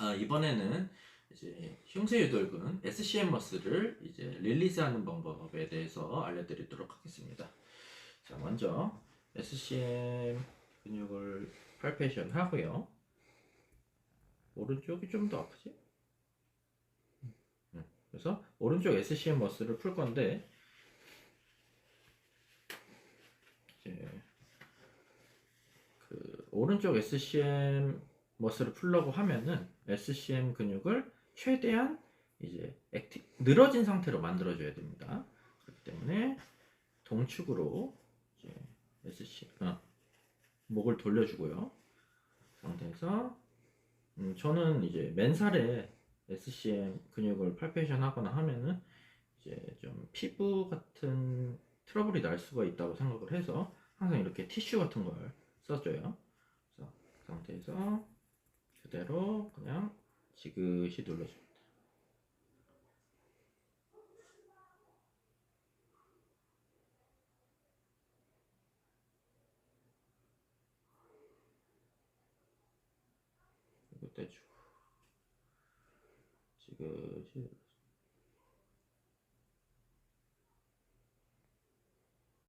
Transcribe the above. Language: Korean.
아, 이번에는 이제 흉쇄 유돌근 SCM 머스를 이제 릴리즈하는 방법에 대해서 알려드리도록 하겠습니다. 자, 먼저 SCM 근육을 팔페이션 하고요. 오른쪽이 좀 더 아프지? 음, 그래서 오른쪽 SCM 머스를 풀 건데 이제 그 오른쪽 SCM 머스를 풀려고 하면은 SCM 근육을 최대한 이제 액티, 늘어진 상태로 만들어줘야 됩니다. 그렇기 때문에 동축으로 이제 SC 어, 목을 돌려주고요. 그 상태에서 음, 저는 이제 맨살에 SCM 근육을 팔페이션 하거나 하면은 이제 좀 피부 같은 트러블이 날 수가 있다고 생각을 해서 항상 이렇게 티슈 같은 걸 써줘요. 그래서 그 상태에서 그대로 그냥 지그시 눌러줍니다. 이거 떼주고 지그시 눌러줍니다.